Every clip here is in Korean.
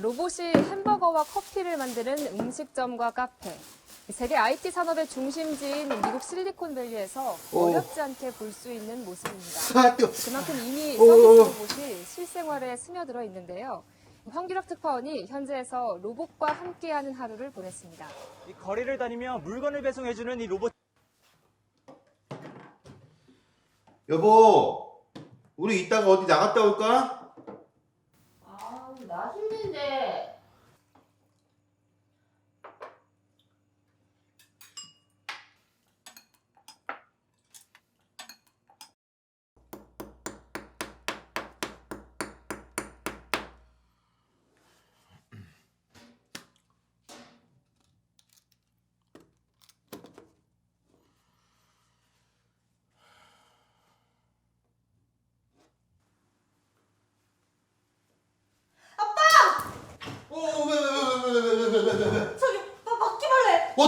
로봇이 햄버거와 커피를 만드는 음식점과 카페. 세계 IT 산업의 중심지인 미국 실리콘밸리에서 오. 어렵지 않게 볼 수 있는 모습입니다. 아. 그만큼 이미 오. 서비스 로봇이 실생활에 스며들어 있는데요. 황규락 특파원이 현지에서 로봇과 함께하는 하루를 보냈습니다. 이 거리를 다니며 물건을 배송해주는 이 로봇 여보, 우리 이따가 어디 나갔다 올까? 아, 나 힘든데.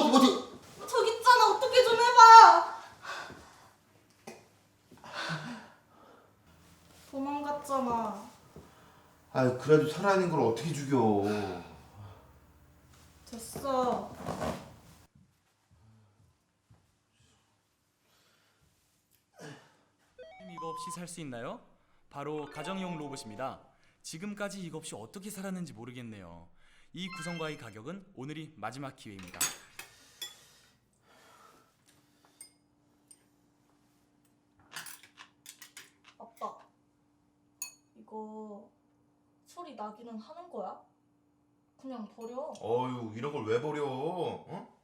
바퀴벌레 어디, 어디? 저기 있잖아 어떻게 좀 해봐 도망갔잖아 아, 그래도 살아있는 걸 어떻게 죽여? 됐어 이거 없이 살 수 있나요? 바로 가정용 로봇입니다. 지금까지 이거 없이 어떻게 살았는지 모르겠네요. 이 구성과의 가격은 오늘이 마지막 기회입니다. 아빠 이거 소리 나기는 하는 거야? 그냥 버려 어유 이런 걸 왜 버려? 어?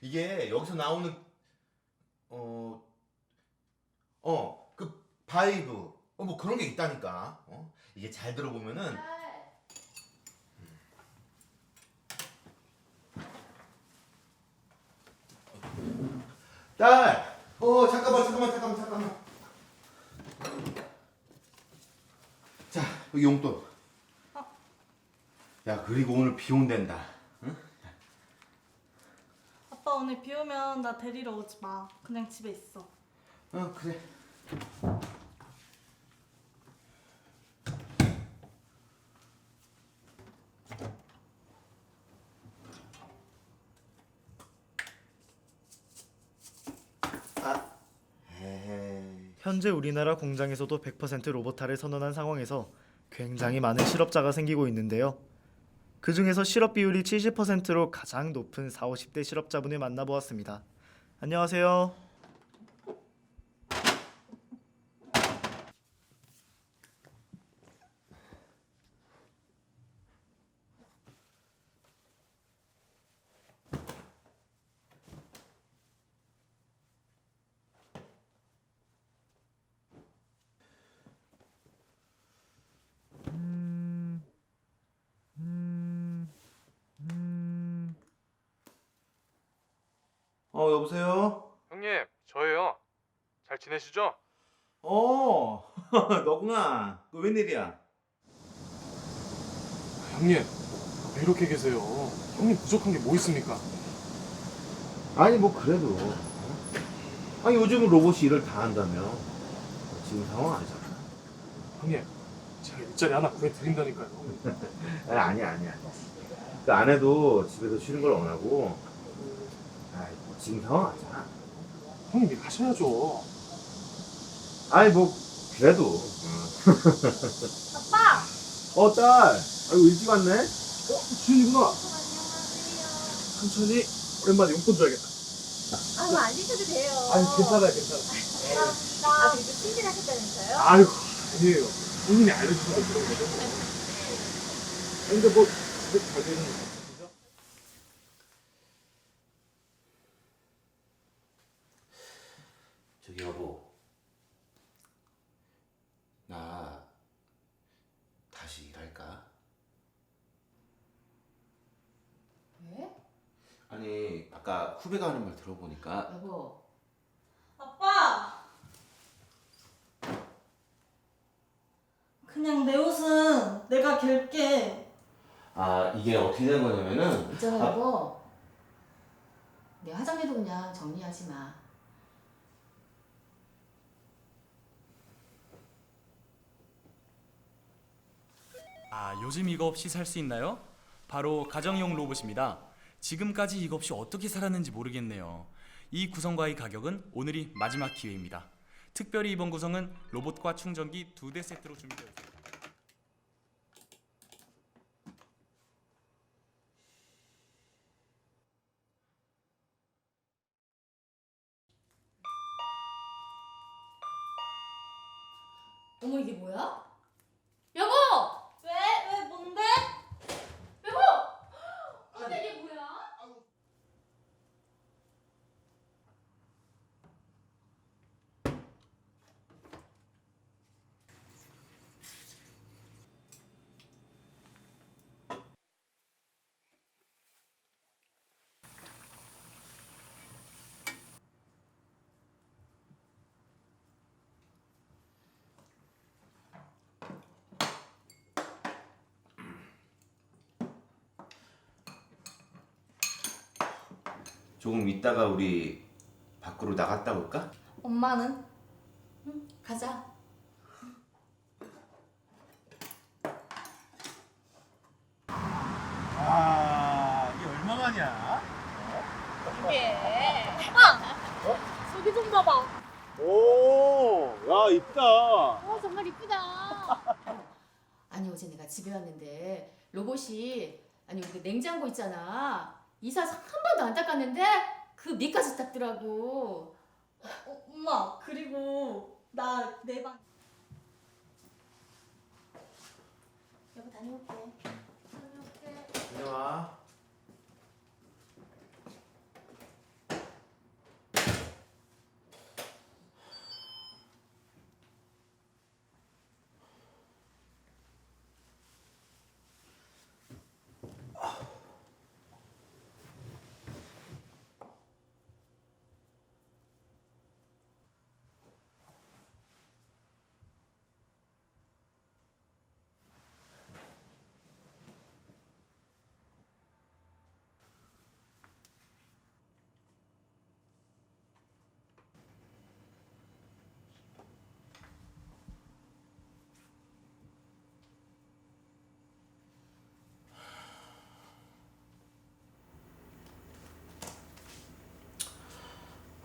이게 여기서 나오는 어, 어, 그 바이브, 어, 뭐 그런 게 있다니까. 어? 이게 잘 들어보면은 딸, 어 잠깐만, 잠깐만, 잠깐만, 잠깐만. 자, 여기 용돈. 야, 그리고 오늘 비 온댄다. 아빠 오늘 비 오면 나 데리러 오지 마 그냥 집에 있어 어, 그래. 아. 현재 우리나라 공장에서도 100% 로보타를 선언한 상황에서 굉장히 많은 실업자가 생기고 있는데요. 그 중에서 실업 비율이 70%로 가장 높은 4, 50대 실업자분을 만나보았습니다. 안녕하세요. 어, 여보세요? 형님, 저예요. 잘 지내시죠? 어, 너구나. 그 웬일이야? 형님, 왜 이렇게 계세요? 형님 부족한 게 뭐 있습니까? 아니, 뭐, 그래도. 아니, 요즘은 로봇이 일을 다 한다며. 지금 상황 아니잖아. 형님, 제가 일자리 하나 구해드린다니까요. 아니, 아니야, 아니야. 그 아내도 집에서 쉬는 걸 원하고. 뭐 지금 상황 아니잖아. 형님 일 하셔야죠. 아니, 뭐, 그래도. 아빠 어, 딸. 아이고, 일찍 왔네? 주인이구나. 천천히 오랜만에 용돈 줘야겠다. 아유, 안 드셔도 돼요. 아니, 괜찮아요, 괜찮아요. 아, 그리고 승진하셨다면서요? 아유, 아니에요. 본인이 알려주셔서 그런 거죠. 근데 뭐, 집에 잘 되는 거 같으시죠? 저기, 여보. 나, 다시 일할까? 왜? 아니, 아까 후배가 하는 말 들어보니까. 여보, 아빠 그냥 내 옷은 내가 갤게 아, 이게 어떻게 된 거냐면은. 있잖아, 아. 여보. 내 화장대도 그냥 정리하지 마. 아, 요즘 이거 없이 살 수 있나요? 바로 가정용 로봇입니다. 지금까지 이거 없이 어떻게 살았는지 모르겠네요. 이 구성과의 가격은 오늘이 마지막 기회입니다. 특별히 이번 구성은 로봇과 충전기 두 대 세트로 준비되어 있습니다. 어머 이게 뭐야? 여보! 왜? 왜 뭔데? 여보! 근데 이게 뭐야? 조금 있다가 우리 밖으로 나갔다 올까? 엄마는? 가자. 아 이게 얼마만이야? 저기 좀 봐봐. 오, 야 이쁘다. 와 정말 이쁘다. 아니 어제 내가 집에 왔는데 로봇이 아니 우리 그 냉장고 있잖아. 이사 한 번도 안 닦았는데 그 밑까지 닦더라고. 어, 엄마 그리고 나 내 방. 여보 다녀올게. 다녀와.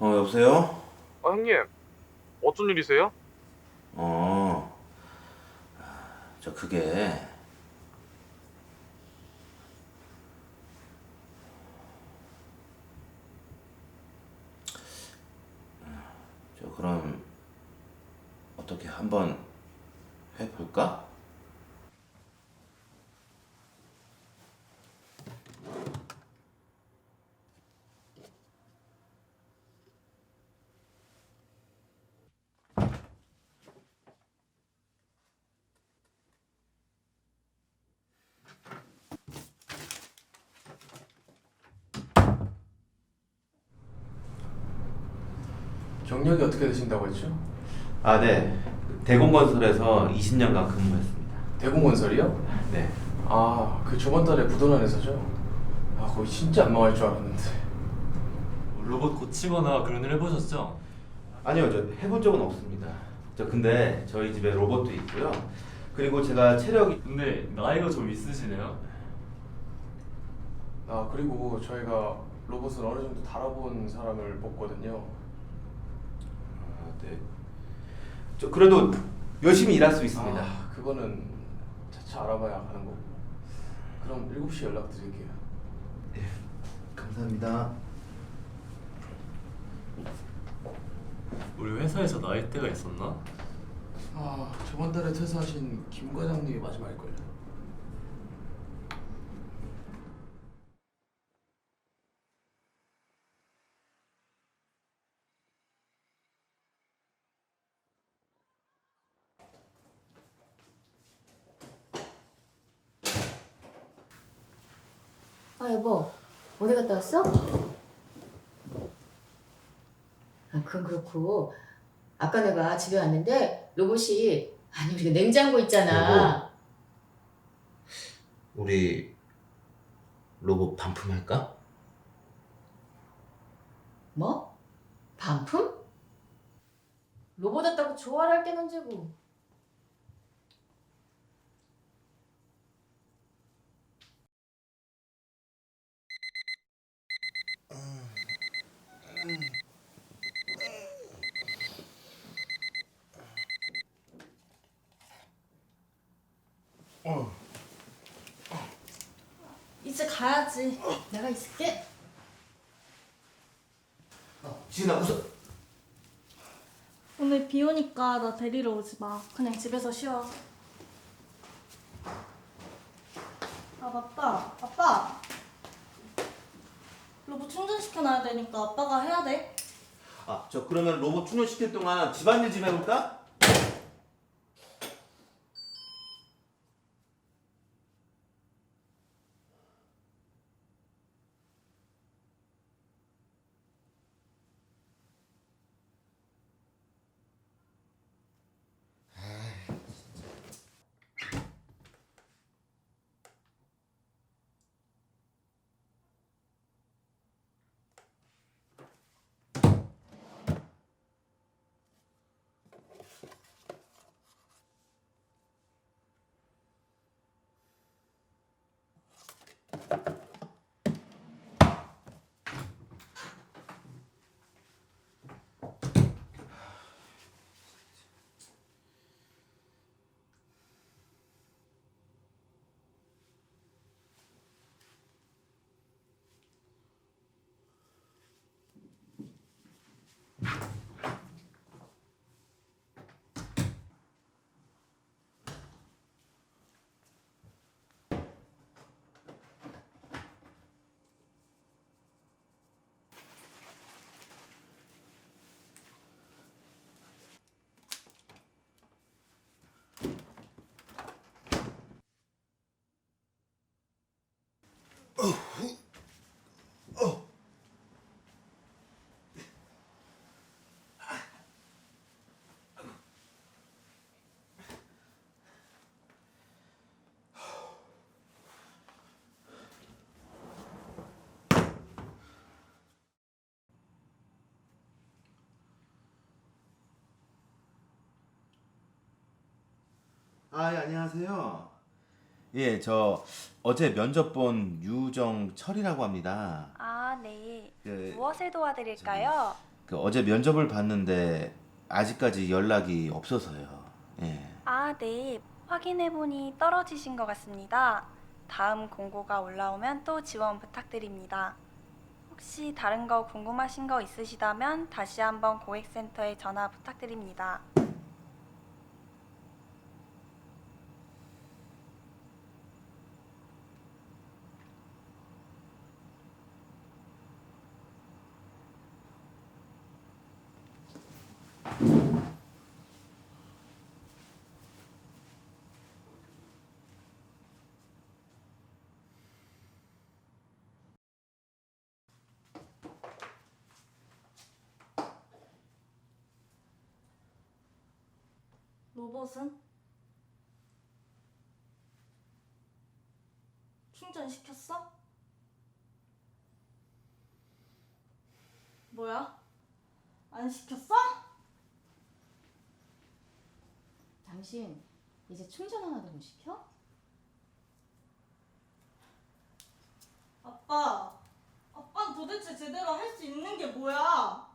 어 여보세요? 아 형님, 어쩐 일이세요? 어. 저 그게 저 그럼 어떻게 한번 해볼까? 경력이 어떻게 되신다고 했죠? 아, 네. 대공건설에서 20년간 근무했습니다. 대공건설이요? 네. 아, 그 저번 달에 부도난 회사죠? 아, 거기 진짜 안 망할 줄 알았는데. 로봇 고치거나 그런 일 해보셨죠? 아니요, 저 해본 적은 없습니다. 저 근데 저희 집에 로봇도 있고요. 그리고 제가 체력이 근데 나이가 좀 있으시네요. 아, 그리고 저희가 로봇을 어느 정도 달아본 사람을 뽑거든요. 아, 네. 저 그래도 열심히 일할 수 있습니다. 아, 그거는 차차 알아봐야 하는 거고. 그럼 7시 연락 드릴게요. 감사합니다. 우리 회사에서 나이대가 있었나? 아, 저번 달에 퇴사하신 김 과장님이 마지막일걸요. 아 여보 어디 갔다 왔어? 아 그건 그렇고 아까 내가 집에 왔는데 로봇이 아니 우리가 냉장고 있잖아. 우리 로봇 반품할까? 뭐? 반품? 로봇 왔다고 좋아할 때는 언제고? 가야지. 내가 있을게. 지은아 웃어. 오늘 비 오니까 나 데리러 오지 마. 그냥 집에서 쉬어. 아 맞다. 아빠. 로봇 충전시켜놔야 되니까 아빠가 해야 돼. 아, 저 그러면 로봇 충전시킬 동안 집안일 좀 해볼까? 아, 예, 안녕하세요. 예, 저 어제 면접 본 유정철이라고 합니다. 아, 네. 그, 무엇을 도와드릴까요? 그 어제 면접을 봤는데 아직까지 연락이 없어서요. 예. 아, 네. 확인해보니 떨어지신 것 같습니다. 다음 공고가 올라오면 또 지원 부탁드립니다. 혹시 다른 거 궁금하신 거 있으시다면 다시 한번 고객센터에 전화 부탁드립니다. 로봇은? 충전시켰어? 뭐야? 안 시켰어? 당신 이제 충전 하나도 못 시켜? 아빠, 아빠는 도대체 제대로 할 수 있는 게 뭐야?